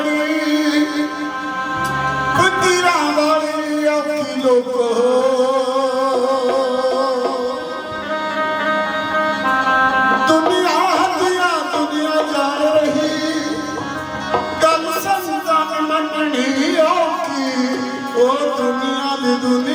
ਬੜੀ ਫਕੀਰਾਂ ਵਾਲੀ ਔਖੀ ਲੋਕੋ। ਦੁਨੀਆ ਹੱਥਿਆ ਦੁਨੀਆ ਜਾਣ ਰਹੀ। ਗੱਲ ਸੰਤਾਂ ਦੀ ਮੰਨਣੀ ਦੁਨੀਆ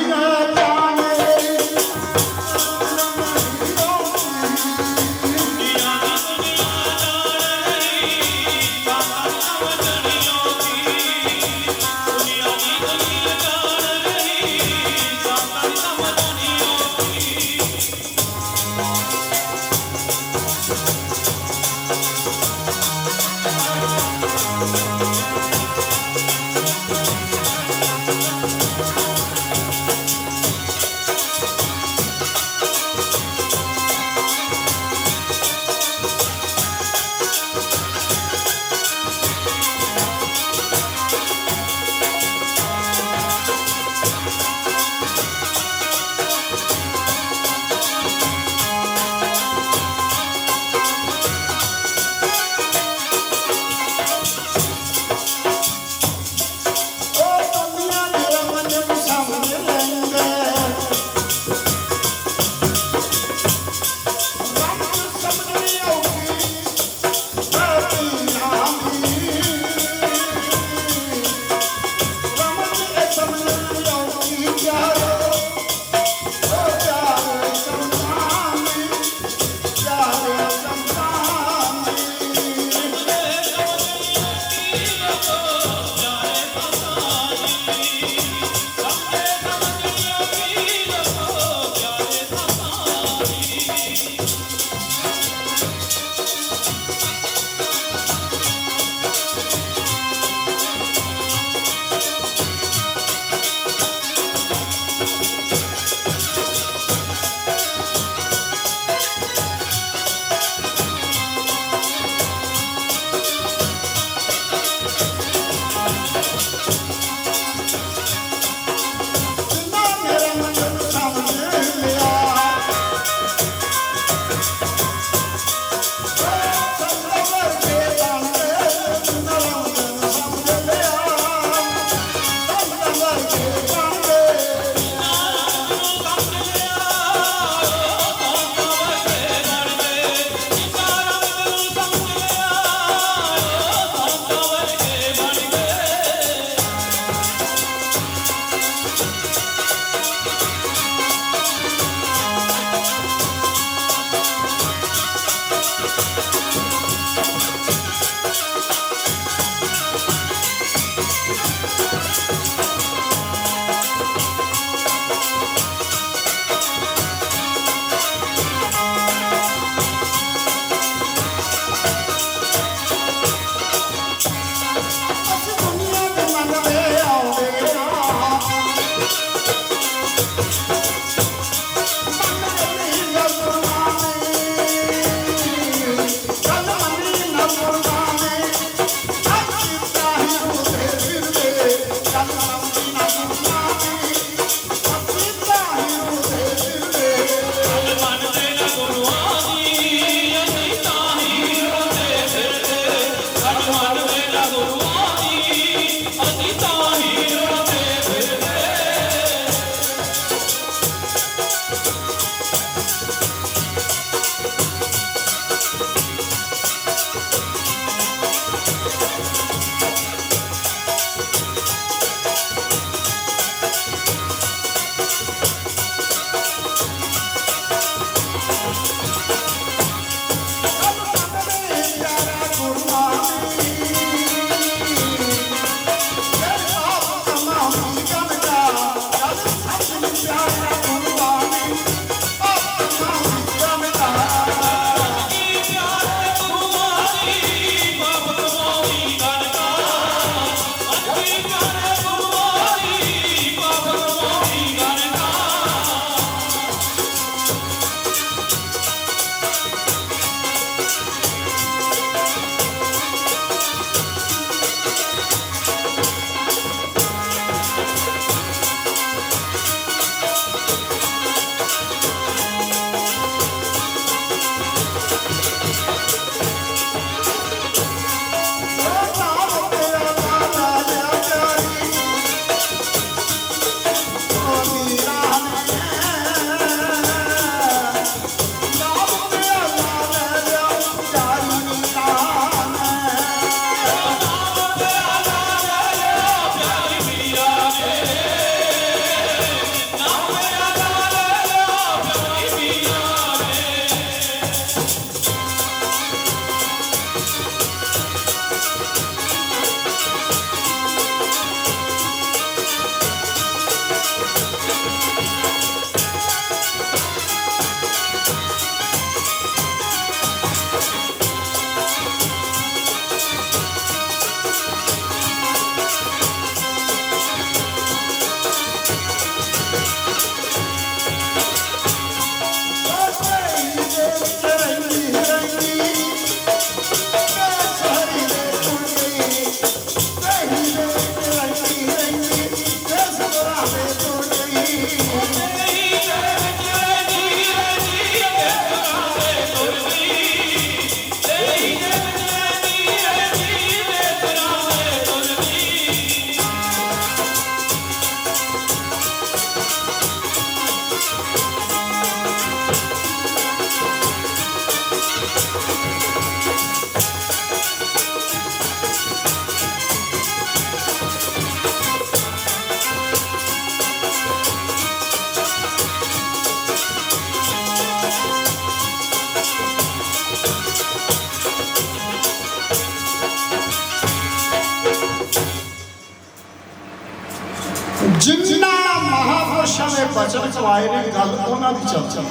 ਬਚਨ ਕਵਾਏ ਨੇ ਗੱਲ, ਉਹਨਾਂ ਦੀ ਚਰਚਾ।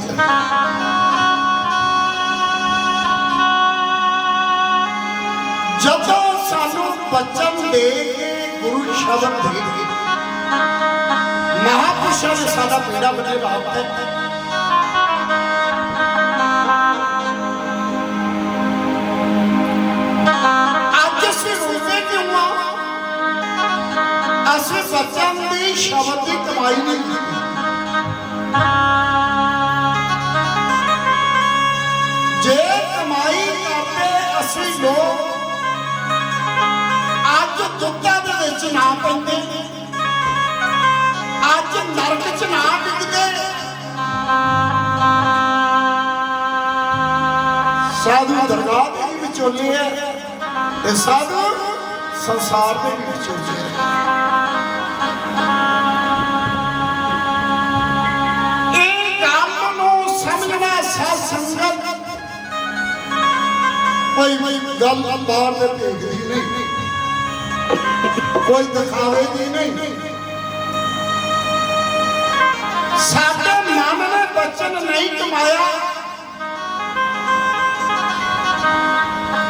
ਜਦੋਂ ਸਾਨੂੰ ਬਚਨ ਦੇ ਕੇ ਗੁਰੂ ਸ਼ਬਦ ਦੇ ਕੇ ਮਹਾਪੁਰਸ਼ਾਂ ਨੇ ਸਾਡਾ ਪੀੜਾ ਬਣੇ ਰਾਤ ਅੱਜ ਅਸੀਂ ਰੋਜ਼ੇ ਕਿਉਂ ਆ? ਅਸੀਂ ਬਚਨ ਦੀ ਸ਼ਬਦ ਦੀ ਕਮਾਈ ਨਹੀਂ ਕੀਤੀ। ਜੇ ਕਮਾਈ ਕਰਦੇ ਅਸੀਂ ਲੋਕ, ਅੱਜ ਦੁੱਧਾਂ ਦੇ ਵਿੱਚ ਨਾ ਪੈਂਦੇ, ਅੱਜ ਨਰਕ 'ਚ ਨਾ ਡਿੱਗਦੇ। ਸਾਧੂ ਦਰਗਾਹ ਦੇ ਵੀ ਵਿਚੋਲੇ ਹੈ ਤੇ ਸਾਧੂ ਸੰਸਾਰ ਦੇ ਵੀ ਵਿਚੋਲੇ ਕੋਈ ਗੱਲ ਬਾਹਰ ਦੇ ਭੇਜਦੀ ਨਹੀਂ। ਕੋਈ ਦਿਖਾਵੇ ਦੀ ਨਹੀਂ। ਸਾਡੇ ਮਨ ਨੇ ਬਚਨ ਨਹੀਂ ਕਮਾਇਆ।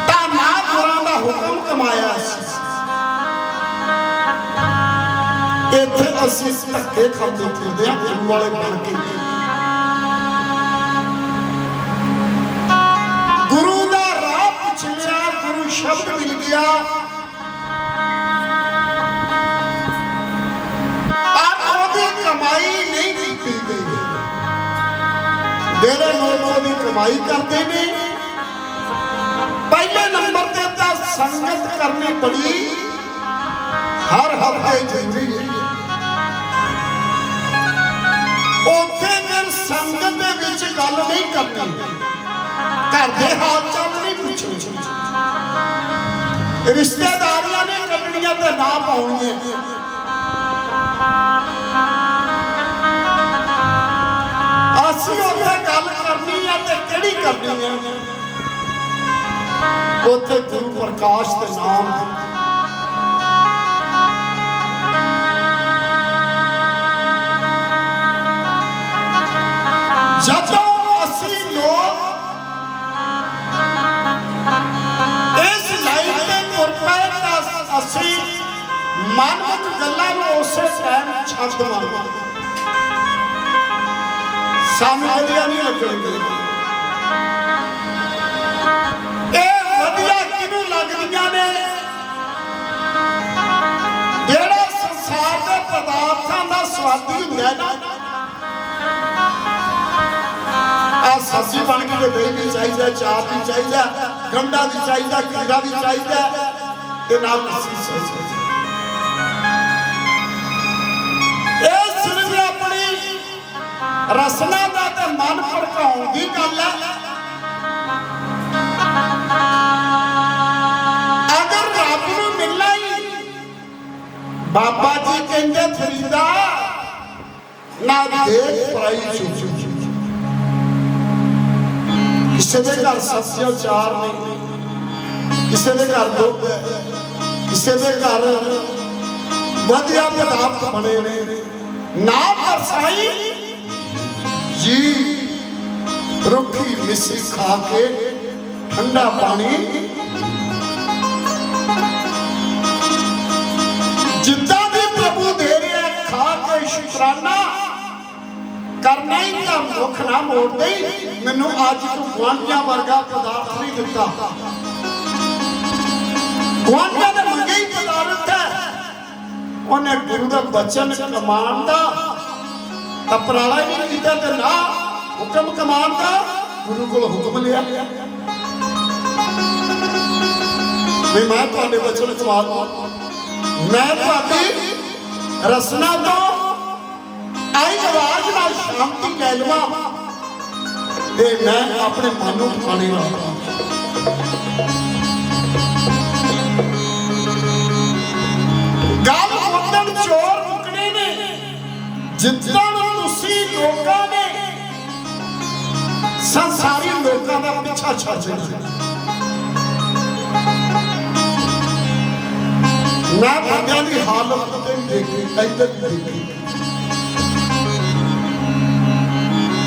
ਤਾਂ ਨਾ ਗੁਰਾਂ ਦਾ ਹੁਕਮ ਕਮਾਇਆ ਇੱਥੇ ਅਸੀਂ ਧੱਕੇ ਖਾਂਦੇ ਫਿਰਦੇ ਹਾਂ, ਗੁਰੂ ਵਾਲੇ ਬਣ ਕੇ। ਜਿਹੜੇ ਲੋਕ ਉਹਦੀ ਕਮਾਈ ਕਰਦੇ ਨੇ। ਪਹਿਲੇ ਨੰਬਰ ਤੇ ਤਾਂ ਸੰਗਤ ਕਰਨੀ ਬੜੀ। ਹਰ ਹਫ਼ਤੇ ਜ਼ਰੂਰੀ ਉੱਥੇ ਫਿਰ ਸੰਗਤ ਦੇ ਵਿੱਚ ਗੱਲ ਨਹੀਂ ਕਰਨੀ। ਘਰ ਦੇ ਹਾਲ ਚਾਲ ਨਹੀਂ ਪੁੱਛਣੀ। ਰਿਸ਼ਤੇਦਾਰੀਆਂ ਨੇ ਕੱਢਣੀਆਂ ਤੇ ਨਾ ਪਾਉਣੀਆਂ। ਅਸੀਂ ਉੱਥੇ ਤੇ ਕਿਹੜੀ ਕਰਨੀ ਆ? ਉੱਥੇ ਗੁਰੂ ਪ੍ਰਕਾਸ਼ ਦੇ ਨਾਮ ਜਦੋਂ ਅਸੀਂ ਲੋਕ ਇਸ ਲਾਈਨ ਤੇ ਤੁਰ ਪਏ ਤਾਂ ਅਸੀਂ ਮਨ ਵਿੱਚ ਗੱਲਾਂ ਨੂੰ ਉਸੇ ਟਾਈਮ ਛੱਡ ਦੇਵਾਂਗੇ ਸਾਨੂੰ ਵਧੀਆ ਨਹੀਂ ਲੱਗਣਗੇ ਲੱਗਦੀਆਂ ਨੇ। ਜਿਹੜਾ ਸੰਸਾਰ ਦੇ ਪਦਾਰਥਾਂ ਦਾ ਸਵਾਦੀ ਹੁੰਦਾ ਨਾ। ਆ ਸਬਜ਼ੀ ਬਣ ਕੇ ਤੇ ਵੀ ਚਾਹੀਦਾ ਚਾਹ ਵੀ ਚਾਹੀਦਾ ਗੰਡਾ ਵੀ ਚਾਹੀਦਾ ਕੀੜਾ ਵੀ ਚਾਹੀਦਾ ਤੇ ਨਾਲ ਲੱਸੀ ਚਾਹੀਦੀ ਇਹ ਸਿਰਫ ਆਪਣੀ ਰਸਨਾ ਦਾ ਤੇ ਮਨ ਭੜਕਾਉਣ ਦੀ ਗੱਲ ਹੈ। ਬਾਬਾ ਜੀ ਕਹਿੰਦੇ ਫਰੀਦਾ ਨਾ ਦੇਖ ਪਰਾਈ ਚੁੱਚੂ ਕਿਸੇ ਦੇ ਘਰ ਸੱਸਿਓ ਚਾਰ ਨਹੀਂ ਕਿਸੇ ਦੇ ਘਰ ਦੁੱਧ ਹੈ ਕਿਸੇ ਦੇ ਘਰ ਵਧੀਆ ਪਦਾਰਥ ਬਣੇ ਨੇ। ਨਾ ਪਰਸਾਈ ਜੀ ਰੁੱਖੀ ਮਿੱਸੀ ਖਾ ਕੇ ਠੰਡਾ ਪਾਣੀ ਜਿੱਦਾਂ ਵੀ ਪ੍ਰਭੂ ਦੇ ਰਿਹਾ, ਖਾ ਕੇ ਸ਼ੁਕਰਾਨਾ। ਕਰਨਾ ਹੀ ਤਾਂ ਮੁਖ ਨਾ ਮੋੜਦੇ ਮੈਨੂੰ ਅੱਜ ਤੂੰ ਗੁਆਂਢੀਆਂ ਵਰਗਾ ਪਦਾਰਥ ਨਹੀਂ ਦਿੱਤਾ। ਗੁਆਂਢੀਆਂ ਦੇ ਮੰਗੇ ਹੀ ਪਦਾਰਥ ਹੈ। ਉਹਨੇ ਗੁਰੂ ਦਾ ਬਚਨ ਕਮਾਨ ਦਾ ਅਪਰਾਲਾ ਹੀ ਨਹੀਂ ਕੀਤਾ ਤੇ ਨਾ ਹੁਕਮ ਕਮਾਉਣ ਦਾ ਗੁਰੂ ਕੋਲ ਹੁਕਮ ਲਿਆ। ਵੀ ਮੈਂ ਤੁਹਾਡੇ ਬਚਨ ਕਮਾ ਮੈਂ ਤੁਹਾਡੀ ਰਸਨਾ ਤੋਂ ਆਈ ਆਵਾਜ਼ ਨਾਲ ਸ਼ਾਂਤੀ ਲੈ ਲਵਾਂ ਤੇ ਮੈਂ ਆਪਣੇ ਮਨ ਨੂੰ ਠਿਕਾਣੇ ਲਾਵਾਂ ਗੱਲ ਮੁੱਦਣ ਚੋਰ ਮੁਕਣੇ ਨੇ ਜਿੱਦਾਂ ਤੁਸੀਂ ਲੋਕਾਂ ਨੇ। ਸੰਸਾਰੀ ਲੋਕਾਂ ਦਾ ਪਿੱਛਾ ਛੱਡਿਆ ਮੈਂ ਬੰਦਿਆਂ ਦੀ ਹਾਲਤ ਤੇ ਦੇਖੀ, ਇੱਧਰ ਦੇਖੀ।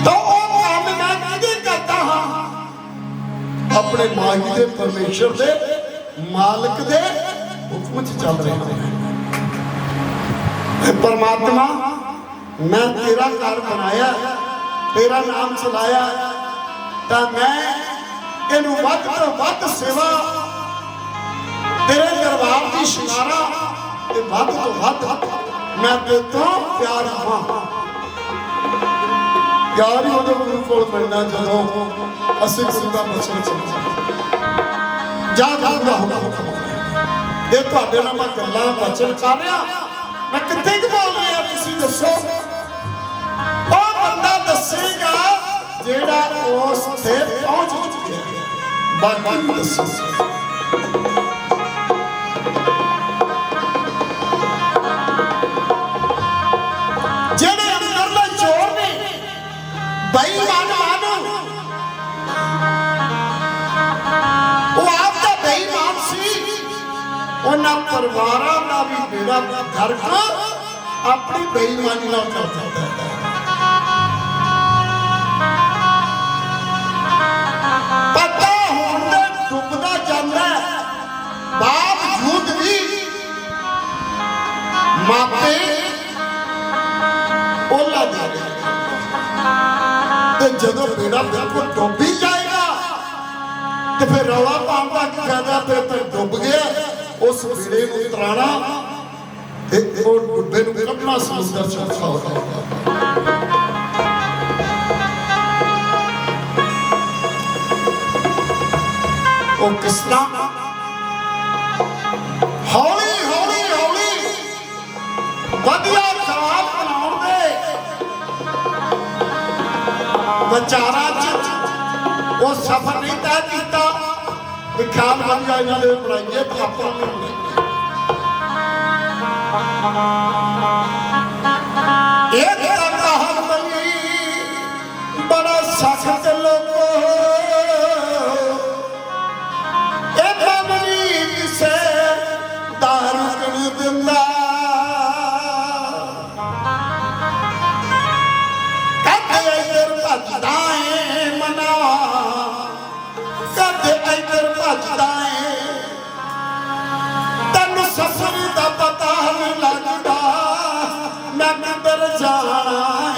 ਤਾਂ ਉਹ ਕੰਮ ਮੈਂ ਕਿਹਦੇ ਕਰਦਾ ਹਾਂ? ਆਪਣੇ ਮਾਲਕ ਦੇ ਪਰਮੇਸ਼ਰ ਦੇ ਮਾਲਕ ਦੇ ਹੁਕਮ 'ਚ ਚੱਲ ਰਿਹਾ ਹਾਂ। ਪਰਮਾਤਮਾ, ਮੈਂ ਤੇਰਾ ਘਰ ਬਣਾਇਆ, ਤੇਰਾ ਨਾਮ ਚਲਾਇਆ, ਤਾਂ ਮੈਂ ਇਹਨੂੰ ਵੱਧ ਤੋਂ ਵੱਧ ਸੇਵਾ ਦਰਬਾਰ ਦੀ ਸ਼ਿੰਗਾਰਾ ਤੇ ਵੱਧ ਤੋਂ ਵੱਧ ਮੈਂ ਤੇ ਤੋਂ ਪਿਆਰ ਹਾਂ। ਪਿਆਰ ਹੀ ਉਹਦੇ ਗੁਰੂ ਕੋਲ ਮਿਲਣਾ ਜਦੋਂ ਅਸੀਂ ਗੁਰੂ ਦਾ ਬਚਨ ਚੱਲਦੇ ਜਾ ਗੁਰੂ ਦਾ ਹੁਕਮ ਇਹ ਤੁਹਾਡੇ ਨਾਲ ਮੈਂ ਗੱਲਾਂ ਬਚਨ ਕਰ ਰਿਹਾ, ਮੈਂ ਕਿੱਥੇ ਕੁ ਬੋਲ ਰਿਹਾ ਤੁਸੀਂ ਦੱਸੋ? ਉਹ ਬੰਦਾ ਦੱਸੇਗਾ ਜਿਹੜਾ ਉਸ ਤੇ ਪਹੁੰਚ ਚੁੱਕਿਆ। ਹੈ। ਬਾਕੀ ਦੱਸੋ। ਉਹਨਾਂ ਪਰਿਵਾਰਾਂ ਦਾ ਵੀ ਬੇੜਾ ਗਰਕ ਆਪਣੀ ਬੇਈਮਾਨੀ ਨਾਲ ਕਰ ਦਿੱਤਾ ਪਤਾ ਹੁਣ ਤੇ ਡੁੱਬਦਾ ਜਾਂਦਾ ਬਾਵਜੂਦ ਵੀ ਮਾਪੇ ਉਹਲਾ ਦੇ ਤੇ ਜਦੋਂ ਬੇੜਾ ਬਿਲਕੁਲ ਡੁੱਬ ਜਾਏਗਾ, ਤੇ ਫਿਰ ਰੌਲਾ ਪਾਉਣ ਦਾ ਕੀ ਤੇ ਡੁੱਬ ਗਿਆ। ਉਸ ਬੇੜੇ ਨੂੰ ਤਰਾਣਾ ਤੇ ਉਹ ਡੁੱਬੇ ਨੂੰ ਕੱਢਣਾ ਸਮੁੰਦਰ ਚ ਔਖਾ ਹੋਗਾ ਉਹ ਕਿਸ ਹੌਲੀ ਹੌਲੀ ਹੌਲੀ। ਵਧੀਆ ਖਾਲ ਬਣਾਉਣ ਦੇ। ਵਿਚਾਰਾਂ ਚ ਉਹ ਸਫਰ ਨਹੀਂ ਤੈਅ ਕੀਤਾ। ਵੀ ਖਾਲ ਵਧੀਆ ਇਹਨਾਂ ਦੇ ਬਣਾਈਏ ਤੇ ਆਪਾਂ ਨੂੰ ਭੱਜਦਾ ਏ। ਤੈਨੂੰ ਸਫਰ ਦਾ ਪਤਾ ਨਹੀਂ ਲੱਗਦਾ। ਮੈਂ ਕਿੱਧਰ ਜਾਣਾ?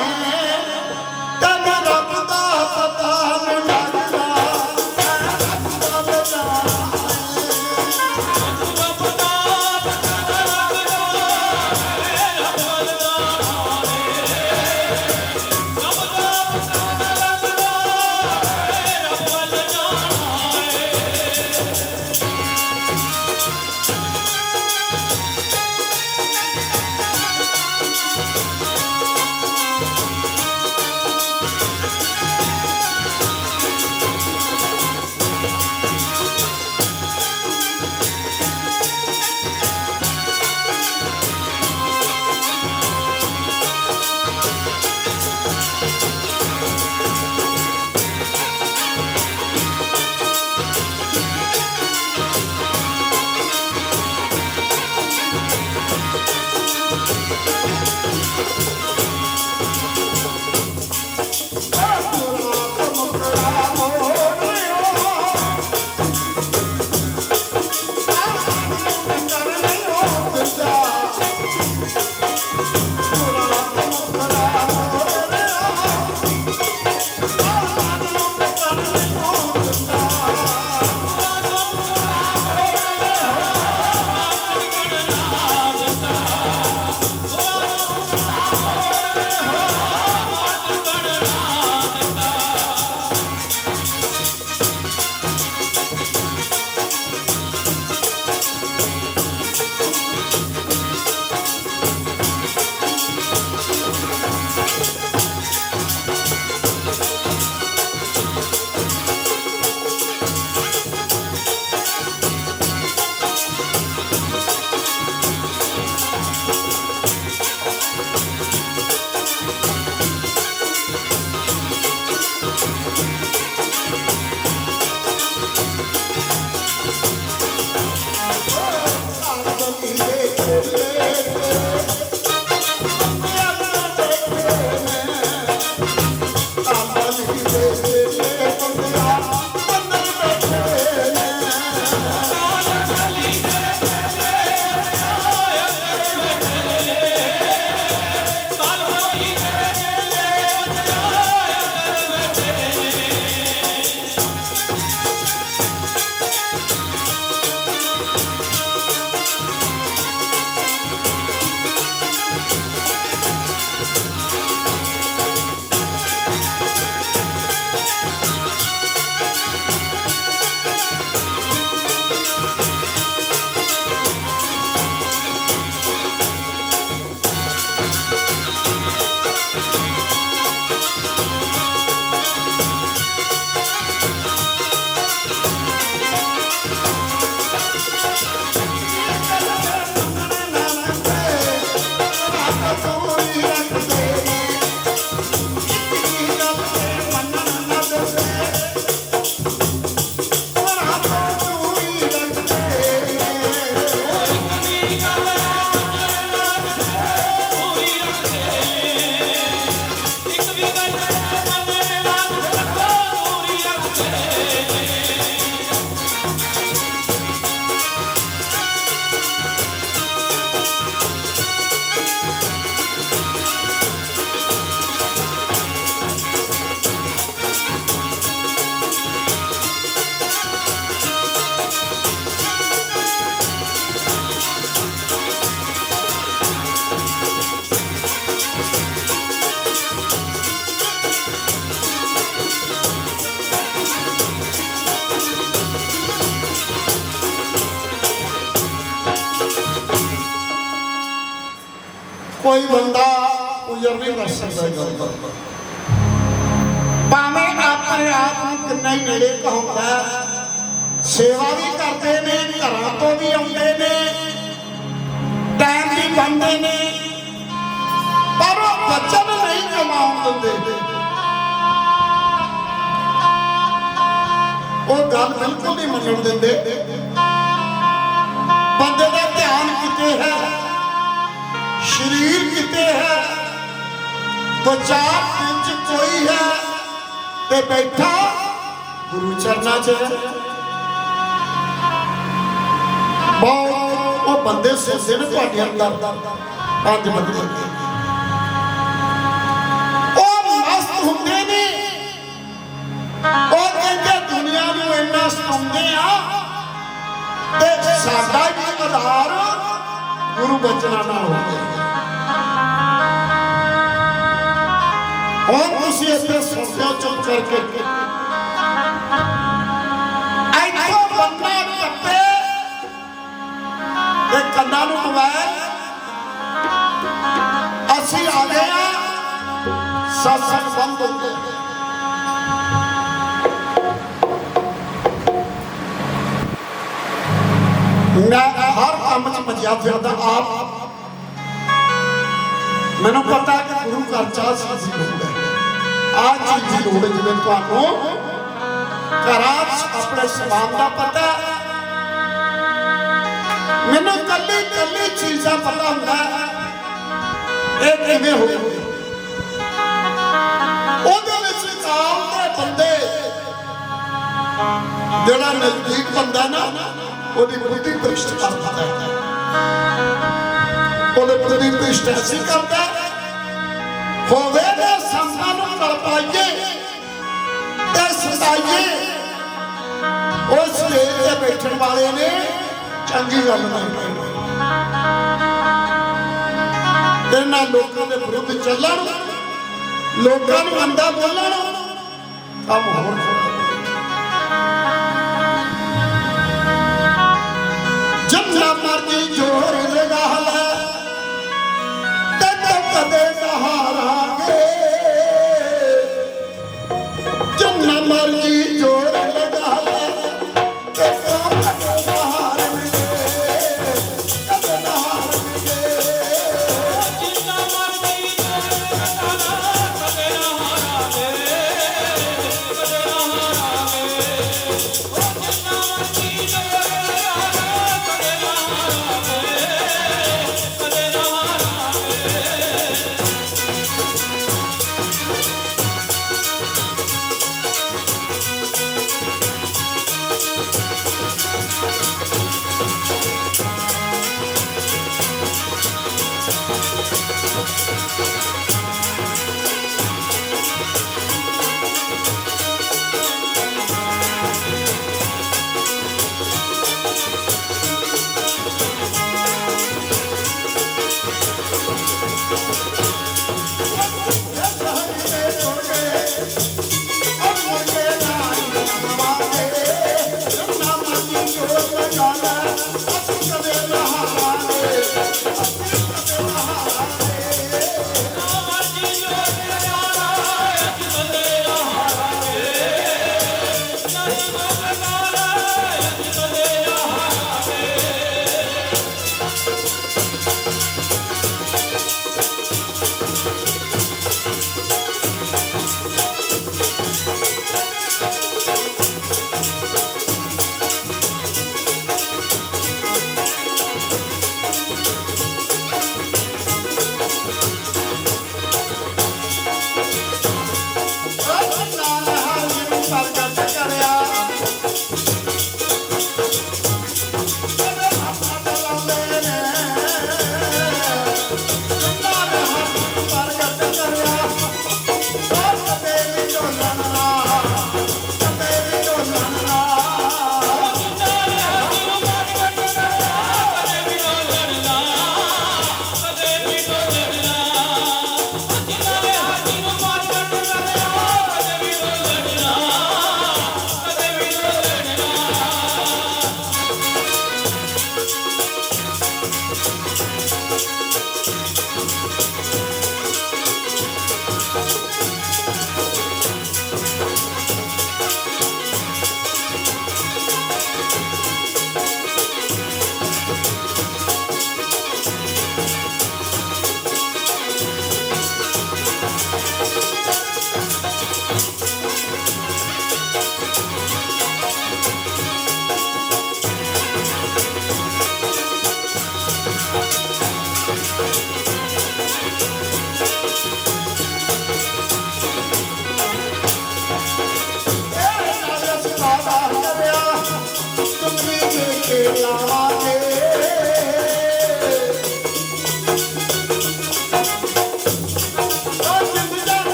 ਕੋਈ ਬੰਦਾ ਉਜਰ ਨਹੀਂ ਕਰ ਸਕਦਾ ਗੱਲ ਦਾ ਭਾਵੇਂ ਆਪਣੇ ਆਪ ਨੂੰ ਕਿੰਨਾ ਹੀ ਨੇੜੇ ਕਹਾਉਂਦਾ ਸੇਵਾ ਵੀ ਕਰਦੇ ਨੇ, ਘਰਾਂ ਤੋਂ ਵੀ ਆਉਂਦੇ ਨੇ ਟਾਈਮ ਵੀ ਬੰਦੇ ਨੇ, ਪਰ ਉਹ ਬਚਨ ਨਹੀਂ ਕਮਾਉਣ ਦਿੰਦੇ। ਉਹ ਗੱਲ ਬਿਲਕੁਲ ਨਹੀਂ ਮੰਨਣ ਦਿੰਦੇ। ਬੰਦੇ ਦਾ ਧਿਆਨ ਕਿਤੇ ਹੈ? ਸਰੀਰ ਕਿਤੇ ਹੈ? ਵਿਚਾਰ ਦਿਲ ਚ ਕੋਈ ਹੈ? ਤੇ ਬੈਠਾ ਗੁਰੂ ਚਰਨਾਂ 'ਚ। ਬਹੁਤ ਉਹ ਬੰਦੇ ਸਿਰਸੇ ਨੇ ਤੁਹਾਡੇ ਅੰਦਰ। ਪੰਜ ਬੰਦੇ। ਉਹ ਮਸਤ ਹੁੰਦੇ ਨੇ। ਉਹ ਕਹਿੰਦੇ ਦੁਨੀਆ ਨੂੰ ਇੰਨਾ ਸਤਾਉਂਦੇ ਆ। ਤੇ ਸਾਡਾ ਵੀ ਆਧਾਰ ਗੁਰੂ ਬਚਨਾਂ ਨਾਲ ਹੋ ਹੁਣ ਤੁਸੀਂ ਇੱਥੇ ਸੁਣਦੇ ਹੋ ਚੁੱਪ ਕਰਕੇ। ਇੱਥੋਂ ਬੰਦਾ ਟੱਪੇ ਤੇ ਕੰਨਾਂ ਨੂੰ ਮੋਬਾਈਲ ਅਸੀਂ ਆ ਗਏ ਆ ਸਤਸੰਗ ਬੰਦ ਹੋ ਮੈਂ ਹਰ ਕੰਮ 'ਚ ਮਜਿਆ ਫਿਰਦਾ ਆਪ। ਮੈਨੂੰ ਪਤਾ ਕਿ ਗੁਰੂ ਘਰ ਚਾਹ ਸੀ ਲੋੜ ਆ ਚੀਜ਼ ਦੀ ਲੋੜ ਜਿਵੇਂ ਤੁਹਾਨੂੰ ਘਰਾਂ 'ਚ ਆਪਣੇ ਸਮਾਨ ਦਾ ਪਤਾ ਹੈ। ਮੈਨੂੰ ਕੱਲੀ ਕੱਲੀ ਚੀਜ਼ਾਂ ਪਤਾ ਹੁੰਦਾ ਇਹ ਕਿਵੇਂ ਹੋ ਉਹਦੇ ਵਿੱਚ ਆਮ ਦੇ ਬੰਦੇ ਜਿਹੜਾ ਨਜ਼ਦੀਕ ਬੰਦਾ ਨਾ ਉਹਦੀ ਬੁੱਧੀ ਭ੍ਰਿਸ਼ਟ ਕਰ ਹੈ ਉਹਦੇ ਬੁੱਧੀ ਭ੍ਰਿਸ਼ਟ ਐਸੀ ਕਰਦਾ ਹੋਵੇ ਨਾ ਸੰਸਾਂ ਨੂੰ ਕਲਪਾਈਏ ਤੇ ਸਤਾਈਏ। ਉਸ ਸਟੇਜ ਤੇ ਬੈਠਣ ਵਾਲੇ ਨੇ, ਚੰਗੀ ਗੱਲ ਨਹੀਂ ਇਹਨਾਂ ਲੋਕਾਂ ਦੇ ਵਿਰੁੱਧ ਚੱਲਣ, ਲੋਕਾਂ ਨੂੰ ਅੰਦਾ ਬੋਲਣ, ਕੰਮ ਹੋਰ। Thank